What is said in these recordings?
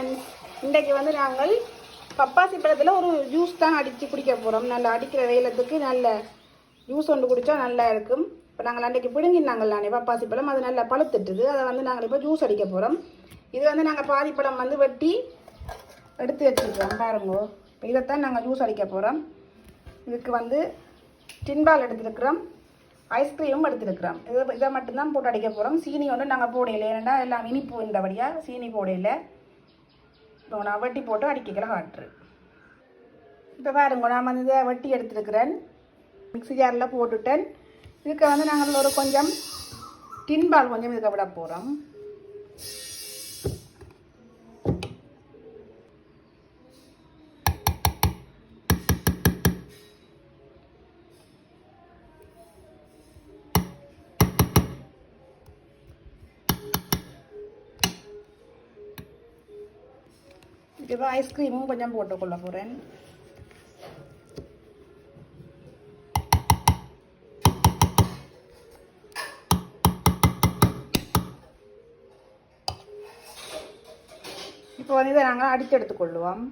இன்றைக்கு வந்து நாங்கள் பப்பாசி பழத்தில் ஒரு ஜூஸ் தான் அடித்து குடிக்க போகிறோம் நல்லா அடிக்கிற வெயிலத்துக்கு நல்ல ஜூஸ் ஒன்று குடித்தா நல்லா இருக்கும். இப்போ நாங்கள் அன்றைக்கு பிடுங்கினாங்கள் நானே பப்பாசி பழம் அது நல்லா பழுத்துட்டுது. அதை வந்து நாங்கள் இப்போ ஜூஸ் அடிக்க போகிறோம் இது வந்து நாங்கள் பாதி பழம் வந்து வெட்டி எடுத்து வச்சுருக்கோம் பாருங்கோ. இப்போ இதைத்தான் நாங்கள் ஜூஸ் அடிக்க போகிறோம் இதுக்கு வந்து டின்பால் எடுத்துருக்குறோம். ஐஸ்கிரீமும் எடுத்துருக்குறோம். இதை இதை மட்டும்தான் போட்டு அடிக்க போகிறோம் சீனி ஒன்று நாங்கள் போடையில ஏன்னா எல்லாம் இனிப்பு இருந்தபடியாக சீனி போடையில் நான் வெட்டி போட்டு அடிக்கிறேன் காட்டுரு இப்போ பாருங்க நான் வந்து இதை வெட்டி எடுத்துருக்கிறேன். மிக்ஸி ஜாரில் போட்டுட்டேன். இதுக்கு வந்து நாங்கள் ஒரு கொஞ்சம் டின்பால் கொஞ்சம் இதுக்கு விட போகிறோம். இப்போ ஐஸ்கிரீமும் கொஞ்சம் போட்டுக்கொள்ள போகிறேன் இப்போ வந்து இதை நாங்கள் அடித்து கொள்ளுவோம்.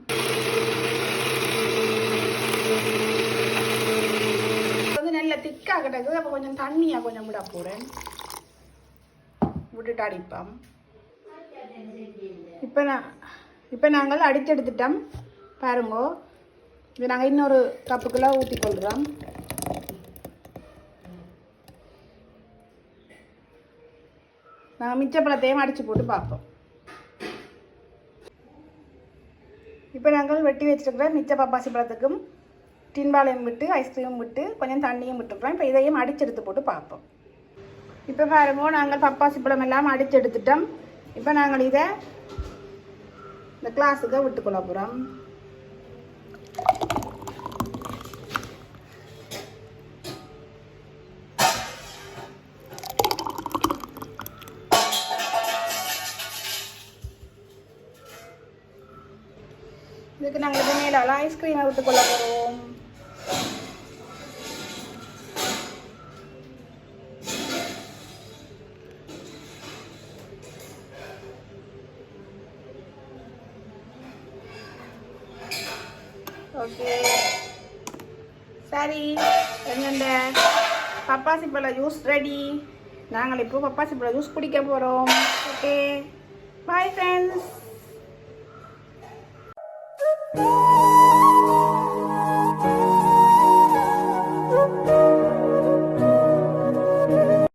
வந்து நல்ல திக்காக கிடக்குது. அப்போ கொஞ்சம் தண்ணியாக கொஞ்சம் விட போகிறேன் விட்டுட்டு அடிப்போம். இப்போ நான் இப்போ நாங்கள் அடித்து எடுத்துட்டோம் பாருங்கோ. இது நாங்கள் இன்னொரு கப்புக்குள்ளே ஊற்றி கொள்கிறோம் நாங்கள் மிச்ச பழத்தையும் அடித்து போட்டு பார்ப்போம். இப்போ நாங்கள் வெட்டி வச்சுருக்கிற மிச்ச பப்பாசி பழத்துக்கும் டின்பாலையும் விட்டு ஐஸ்கிரீமும் விட்டு கொஞ்சம் தண்ணியும் விட்டுருக்குறோம். இப்போ இதையும் அடிச்சு எடுத்து போட்டு பார்ப்போம். இப்போ பாருங்க நாங்கள் பப்பாசி பழம் எல்லாம் அடிச்செடுத்துட்டோம். இப்போ நாங்கள் இதை இந்த கிளாஸுக்கு விட்டுக்கொள்ள போகிறோம் இதுக்கு நாங்கள் இது மேலால ஐஸ்கிரீமை விட்டுக்கொள்ள போகிறோம் ஓகே. சரி எங்கண்ட பப்பாசி பழ ஜூஸ் ரெடி நாங்கள் இப்போ பப்பாசி பழ ஜூஸ் குடிக்க போகிறோம் ஓகே. Bye friends